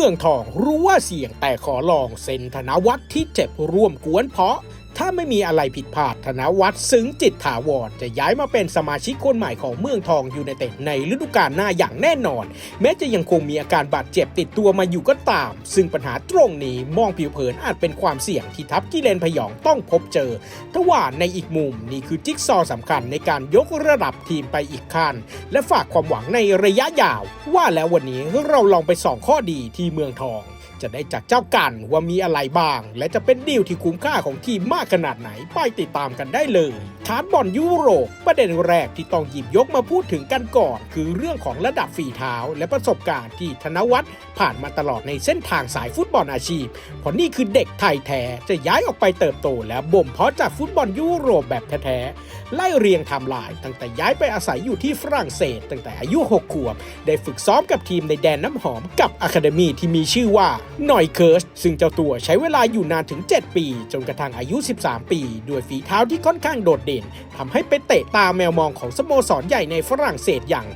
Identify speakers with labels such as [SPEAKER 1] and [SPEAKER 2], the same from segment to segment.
[SPEAKER 1] เมืองทองรู้ว่าเสี่ยงแต่ขอลองเซ็นธนวัฒน์ที่เจ็บร่วมกวนเพาะ ถ้าไม่มีอะไรผิดพลาดธนวัฒน์ซึ้งจิตถาวรจะย้ายมาเป็นสมาชิกคนใหม่ของเมืองทองยูไนเต็ดในฤดูกาลหน้าอย่างแน่นอน แม้จะยังคงมีอาการบาดเจ็บติดตัวมาอยู่ก็ตาม ซึ่งปัญหาตรงนี้มองผิวเผินอาจเป็นความเสี่ยงที่ทัพกิเลนพยองต้องพบเจอทว่าในอีกมุมนี่คือจิ๊กซอว์สำคัญในการยกระดับทีมไปอีกขั้นและฝากความหวังในระยะยาว ว่าแล้ววันนี้เราลองไปส่องข้อดีที่เมืองทอง จะได้จากเจ้ากันว่ามีอะไรบ้าง และจะเป็นดีลที่คุ้มค่าของทีมมากขนาดไหนไปติดตามกันได้เลย คาร์ดบอลยุโรปประเด็นแรกที่ต้องหยิบยกมาพูดถึงกันก่อน คือเรื่องของระดับฝีเท้า และประสบการณ์ที่ธนวัฒน์ผ่านมาตลอดในเส้นทางสายฟุตบอลอาชีพ เพราะนี่คือเด็กไทยแท้จะย้ายออกไปเติบโต และบ่มเพาะจากฟุตบอลยุโรปแบบแท้ๆไล่เรียงไทม์ไลน์ตั้งแต่ย้ายไปอาศัยอยู่ที่ฝรั่งเศส ตั้งแต่อายุ 6 ขวบ ได้ฝึกซ้อมกับทีมในแดนน้ำหอมกับอะคาเดมีที่มีชื่อว่าหน่อยเคิร์สซึ่งเจ้าตัวใช้เวลาอยู่นานถึง 7 ปี จนกระทั่งอายุ 13 ปี ด้วยฝีเท้าที่ค่อนข้างโดดเด่นทำให้ไปเตะตาแมวมองของสโมสรใหญ่ในฝรั่งเศสอย่าง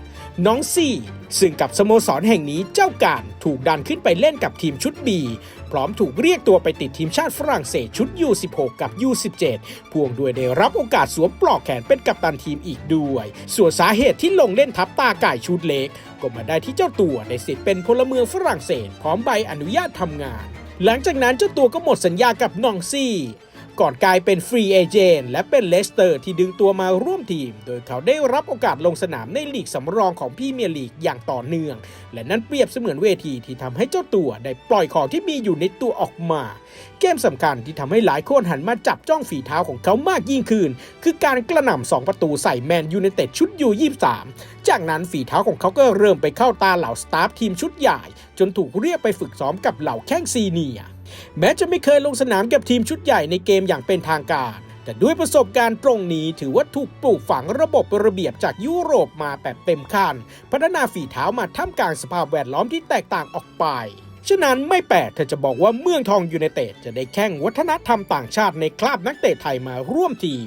[SPEAKER 1] น้องซี่ซึ่งกับสโมสรแห่งนี้เจ้าการถูกดันขึ้นไปเล่นกับทีมชุด B พร้อมถูกเรียกตัวไปติดทีมชาติฝรั่งเศสชุด U16 กับ U17 พ่วงด้วยได้รับโอกาสสวมปลอกแขนเป็นกัปตันทีมอีกด้วย ส่วนสาเหตุที่ลงเล่นทับตาไก่ชุดเล็ก ก็มาได้ที่เจ้าตัวได้สิทธิ์เป็นพลเมืองฝรั่งเศส พร้อมใบอนุญาตทำงาน หลังจากนั้นเจ้าตัวก็หมดสัญญากับนองซี่ ก่อนกลายเป็นฟรีเอเจนและเป็นเลสเตอร์ที่ดึงตัวมาร่วมทีม โดยเขาได้รับโอกาสลงสนามในลีกสำรองของพี่เมียลีกอย่างต่อเนื่อง และนั่นเปรียบเสมือนเวทีที่ทำให้เจ้าตัวได้ปล่อยของที่มีอยู่ในตัวออกมา เกมสำคัญที่ทำให้หลายคนหันมาจับจ้องฝีเท้าของเขามากยิ่งขึ้น คือการกระหน่ำสองประตูใส่แมนยูในเต็ดชุดยู23จากนั้นฝีเท้าของเขาก็เริ่มไปเข้าตาเหล่าสตาฟทีมชุดใหญ่ จนถูกเรียกไปฝึกซ้อมกับเหล่าแข้งซีเนียร์ แม้จะไม่เคยลงสนามกับทีมชุดใหญ่ในเกมอย่างเป็นทางการ แต่ด้วยประสบการณ์ตรงนี้ถือว่าถูกปลูกฝังระบบระเบียบจากยุโรปมาแบบเต็มขั้นพัฒนาฝีเท้ามาท่ามกลางสภาพแวดล้อมที่แตกต่างออกไปฉะนั้นไม่แปลกเธอจะบอกว่าเมืองทองยูไนเต็ดจะได้แข่งวัฒนธรรมต่างชาติในคราบนักเตะไทยมาร่วมทีม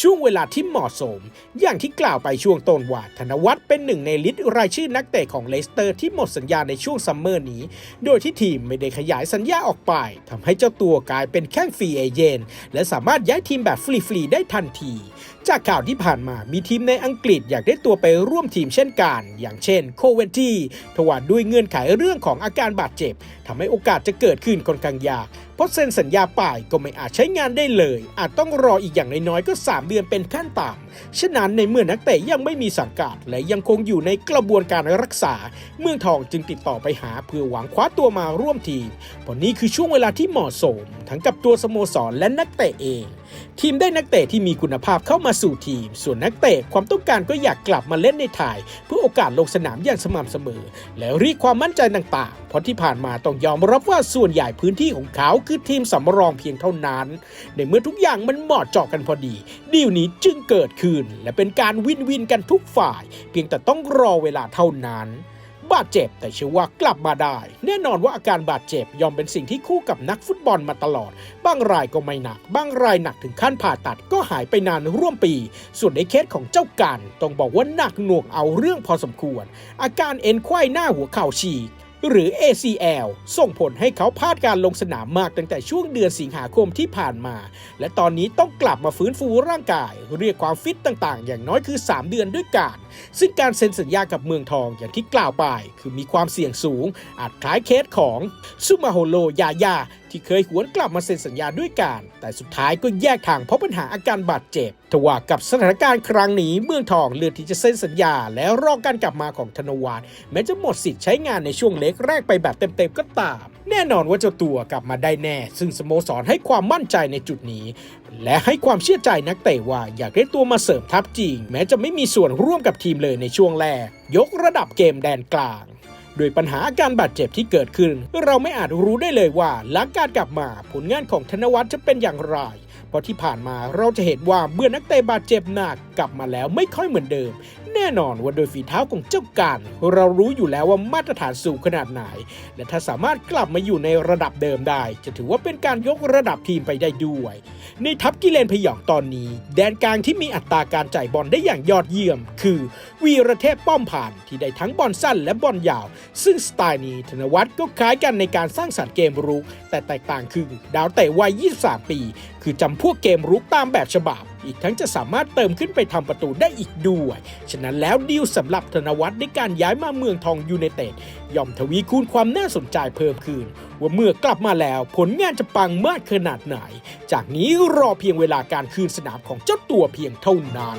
[SPEAKER 1] ช่วงเวลาที่เหมาะสม อย่างที่กล่าวไปช่วงต้นว่าธนวัฒน์เป็นหนึ่งในลิสต์รายชื่อนักเตะของเลสเตอร์ที่หมดสัญญาในช่วงซัมเมอร์นี้ โดยที่ทีมไม่ได้ขยายสัญญาออกไปทำให้เจ้าตัวกลายเป็นแค่ฟรีเอเจนต์และสามารถย้ายทีมแบบฟรีๆได้ทันที จากข่าวที่ผ่านมามีทีมในอังกฤษอยากได้ตัวไปร่วมทีมเช่นกัน อย่างเช่นโคเวนทีทว่าด้วยเงื่อนไขเรื่องของอาการบาดเจ็บทำให้โอกาสจะเกิดขึ้นค่อนข้างยาก เพราะเซ็นสัญญาไปก็ไม่อาจใช้งานได้เลย อาจต้องรออีกอย่างน้อยๆก็ 3 เดือนเป็นขั้นต่ำฉะนั้นในเมื่อนักเตะยังไม่มีสังกัด และยังคงอยู่ในกระบวนการรักษา เมืองทองจึงติดต่อไปหาเพื่อหวังคว้าตัวมาร่วมทีมเพราะนี้คือช่วงเวลาที่เหมาะสม ทั้งกับตัวสโมสรและนักเตะเอง ทีมได้นักเตะที่มีคุณภาพเข้ามาสู่ทีม ส่วนนักเตะความต้องการก็อยากกลับมาเล่นในไทยเพื่อโอกาสลงสนามอย่างสม่ำเสมอ และเรีความมั่นใจต่างๆ เพราะที่ผ่านมาต้องยอมรับว่าส่วนใหญ่พื้นที่ของเขาคือทีมสำรองเพียงเท่านั้น ในเมื่อทุกอย่างมันเหมาะเจาะกันพอดี ดีลนี้จึงเกิดขึ้น และเป็นการวินวินกันทุกฝ่าย เพียงแต่ต้องรอเวลาเท่านั้น บาดเจ็บ แต่เชื่อว่ากลับมาได้ แน่นอนว่าอาการบาดเจ็บยอมเป็นสิ่งที่คู่กับนักฟุตบอลมาตลอด บางรายก็ไม่หนัก บางรายหนักถึงขั้นผ่าตัดก็หายไปนานร่วมปี ส่วนในเคสของเจ้ากันต้องบอกว่าหนักหน่วงเอาเรื่องพอสมควร อาการเอ็นไขว้หน้าหัวเข่าฉีกหรือ ACL ส่งผลให้เขาพลาดการลงสนามมากตั้งแต่ช่วงเดือนสิงหาคมที่ผ่านมา และตอนนี้ต้องกลับมาฟื้นฟูร่างกาย เรียกความฟิตต่างๆ อย่างน้อยคือ 3 เดือนด้วยกัน ซึ่งการเซ็นสัญญากับเมืองทองอย่างที่กล่าวไป คือมีความเสี่ยงสูง อาจคล้ายเคสของซูมาโฮโลยายาที่เคยหวนกลับมาเซ็นสัญญาด้วยกัน แต่สุดท้ายก็แยกทางเพราะปัญหาอาการบาดเจ็บทว่ากับสถานการณ์ครั้งนี้เมืองทองเลือกที่จะเซ็นสัญญา และรอการกลับมาของธนวัฒน์แม้จะหมดสิทธิ์ใช้งานในช่วงเล็กแรกไปแบบเต็มๆก็ตาม แน่นอนว่าเจ้าตัวกลับมาได้แน่ ซึ่งสโมสรให้ความมั่นใจในจุดนี้ และให้ความเชื่อใจนักเตะว่าอยากได้ตัวมาเสริมทัพจริง แม้จะไม่มีส่วนร่วมกับทีมเลยในช่วงแรก ยกระดับเกมแดนกลางโดยปัญหาอาการบาดเจ็บที่เกิดขึ้น เราไม่อาจรู้ได้เลยว่าหลังการกลับมาผลงานของธนวัฒน์จะเป็นอย่างไร เพราะที่ผ่านมาเราจะเห็นว่าเมื่อนักเตะบาดเจ็บหนักกลับมาแล้วไม่ค่อยเหมือนเดิม แน่นอนว่าโดยฝีเท้าของเจ้าการ เรารู้อยู่แล้วว่ามาตรฐานสูงขนาดไหน และถ้าสามารถกลับมาอยู่ในระดับเดิมได้ จะถือว่าเป็นการยกระดับทีมไปได้ด้วย ในทัพกิเลนพยองตอนนี้ แดนกลางที่มีอัตราการจ่ายบอลได้อย่างยอดเยี่ยม คือวีรเทพป้อมผ่านที่ได้ทั้งบอลสั้นและบอลยาว ซึ่งสไตล์นี้ธนวัฒน์ก็คล้ายกันในการสร้างสรรค์เกมรุกแต่แตกต่างคือดาวเตะวัย 23 ปี คือจำพวกเกมรุกตามแบบฉบับ อีกทั้งจะสามารถเติมขึ้นไปทำประตูได้อีกด้วย ฉะนั้นแล้วดีลสำหรับธนวัฒน์ในการย้ายมาเมืองทองยูไนเต็ดย่อมทวีคูณความน่าสนใจเพิ่มขึ้น ว่าเมื่อกลับมาแล้วผลงานจะปังมากขนาดไหน จากนี้รอเพียงเวลาการคืนสนามของเจ้าตัวเพียงเท่านั้น